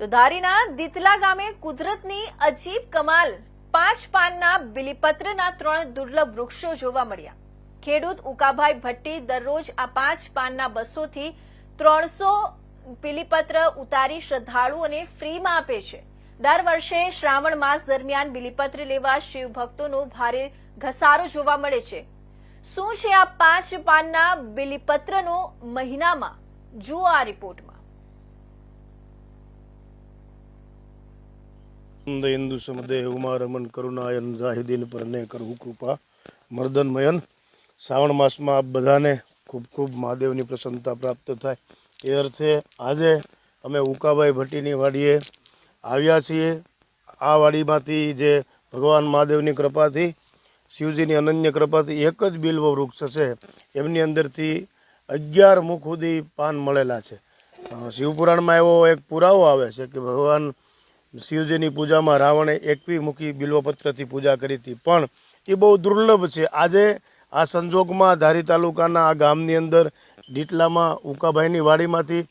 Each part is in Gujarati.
તો ધારીના દીતલા ગામે કુદરતની અજીબ કમાલ. પાંચ પાનના બિલીપત્રના ત્રણ દુર્લભ વૃક્ષો જોવા મળ્યા. ખેડૂત ઉકાભાઈ ભટ્ટી દરરોજ આ પાંચ પાનના બસોથી ત્રણસો બિલીપત્ર ઉતારી શ્રદ્ધાળુઓને ફ્રીમાં આપે છે. દર વર્ષે શ્રાવણ માસ દરમિયાન બિલીપત્ર લેવા શિવ ભક્તોનો ભારે ઘસારો જોવા મળે છે. શું છે આ પાંચ પાનના બિલીપત્રનો મહિનામાં? જુઓ આ રિપોર્ટમાં. હિન્દુ સમદે ઉમા રમન કરુણાયન જાહિદીન પરને કરવું કૃપા. મર્દનમયન, શ્રાવણ માસમાં આપ બધાને ખૂબ ખૂબ મહાદેવની પ્રસન્નતા પ્રાપ્ત થાય. એ અર્થે આજે અમે ઉકાભાઈ ભટ્ટીની વાડીએ આવ્યા છીએ. આ વાડીમાંથી જે ભગવાન મહાદેવની કૃપાથી, શિવજીની અનન્ય કૃપાથી એક જ બિલ્વ વૃક્ષ છે એમની અંદરથી અગિયાર મુખ સુધી પાન મળેલા છે. શિવપુરાણમાં એવો એક પુરાવો આવે છે કે ભગવાન શિવજીની પૂજામાં રાવણે એકવી મૂકી બિલ્વપત્રથી પૂજા કરી હતી. પણ એ બહુ દુર્લભ છે. આજે આ સંજોગમાં ધારી તાલુકાના આ ગામની અંદર ડીટલામાં ઉકાભાઈની વાડીમાંથી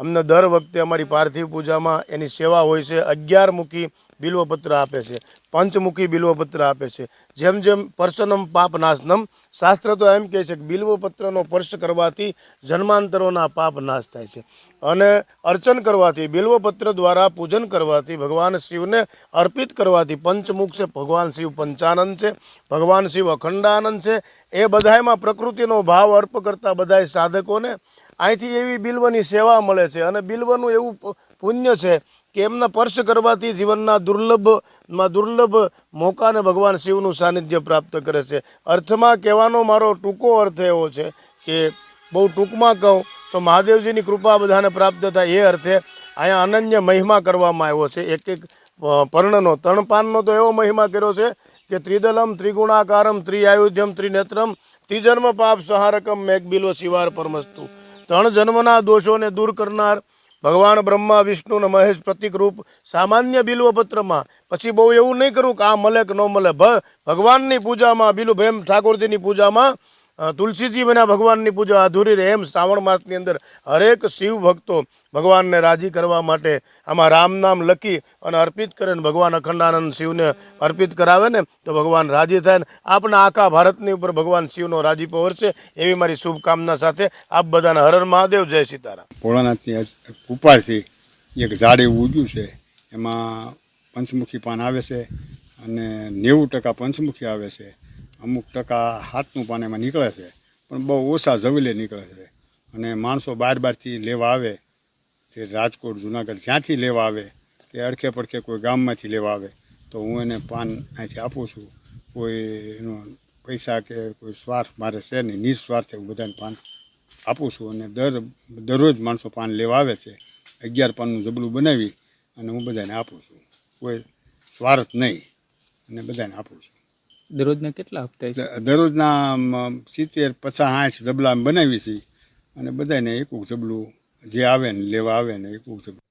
અમને દર વખતે અમારી પાર્થિવ પૂજામાં એની સેવા હોય છે. અગિયાર મુખી બિલ્વપત્ર આપે છે. પંચમુખી બિલ્વપત્ર આપે છે. જેમ જેમ પર્શનમ પાપ નાશનમ, શાસ્ત્ર તો એમ કહે છે કે બિલ્વપત્રનો સ્પર્શ કરવાથી જન્માંતરોના પાપ નાશ થાય છે. અને અર્ચન કરવાથી, બિલ્વપત્ર દ્વારા પૂજન કરવાથી ભગવાન શિવને અર્પિત કરવાથી પંચમુખ છે, ભગવાન શિવ પંચાનંદ છે, ભગવાન શિવ અખંડાનંદ છે. એ બધાયમાં પ્રકૃતિનો ભાવ અર્પ કરતા બધાય સાધકોને અહીંથી એવી બિલ્વની સેવા મળે છે અને બિલ્વનું એવું પુણ્ય છે કે એમના સ્પર્શ કરવાથી જીવનના દુર્લભમાં દુર્લભ મોકાને ભગવાન શિવનું સાનિધ્ય પ્રાપ્ત કરે છે. અર્થમાં કહેવાનો મારો ટૂંકો અર્થ એવો છે કે બહુ ટૂંકમાં કહું તો મહાદેવજીની કૃપા બધાને પ્રાપ્ત થાય એ અર્થે અહીંયા અનન્ય મહિમા કરવામાં આવ્યો છે. એક એક પર્ણનો, તણપાનનો તો એવો મહિમા કર્યો છે કે ત્રિદલમ, ત્રિગુણાકારમ, ત્રિઆયુધ્યમ, ત્રિનેત્રમ, ત્રિજન્મ પાપ, સહારકમ, મેઘબિલો, શિવાર પરમસ્તુ. ત્રણ જન્મના દોષોને દૂર કરનાર ભગવાન બ્રહ્મા, વિષ્ણુ અને મહેશ પ્રતિક રૂપ સામાન્ય બિલ્વપત્રમાં. પછી બહુ એવું નહીં કરવું કે આ મળે કે ન મળે ભગવાનની પૂજામાં બિલુ ભેમ ઠાકોરજીની પૂજામાં તુલસીજી વિના ભગવાનની પૂજા અધૂરી રહે એમ શ્રાવણ માસની અંદર હરેક શિવ ભક્તો ભગવાનને રાજી કરવા માટે આમાં રામ નામ લખી અને અર્પિત કરે ને ભગવાન અખંડાનંદ શિવને અર્પિત કરાવે ને, તો ભગવાન રાજી થાય ને. આપણા આખા ભારતની ઉપર ભગવાન શિવનો રાજીપો વરસે. એવી મારી શુભકામના સાથે આપ બધાને હર હર મહાદેવ. જય સીતારામ. ભોળાનાથની કૃપાથી એક ઝાડ ઉગ્યું છે. એમાં પંચમુખી પાન આવે છે અને નેવું ટકા પંચમુખી આવે છે. અમુક ટકા હાથનું પાન એમાં નીકળે છે, પણ બહુ ઓછા જવલે નીકળે છે. અને માણસો બાર બારથી લેવા આવે તે રાજકોટ, જુનાગઢ જ્યાંથી લેવા આવે, કે અડખે પડખે કોઈ ગામમાંથી લેવા આવે, તો હું એને પાન અહીંથી આપું છું. કોઈ એનો પૈસા કે કોઈ સ્વાર્થ મારે છે નહીં, નિસ્વાર્થે હું બધાને પાન આપું છું. અને દર, દરરોજ માણસો પાન લેવા આવે છે, અગિયાર પાનનું જબલું બનાવી અને હું બધાને આપું છું. કોઈ સ્વાર્થ નહીં, અને બધાને આપું છું. દરરોજના કેટલા હપ્તા છે? દરરોજના સિત્તેર, પચાસ, આઠ જબલા બનાવી છીએ અને બધાને એક જબલું જે આવે ને લેવા આવે ને એક જબલું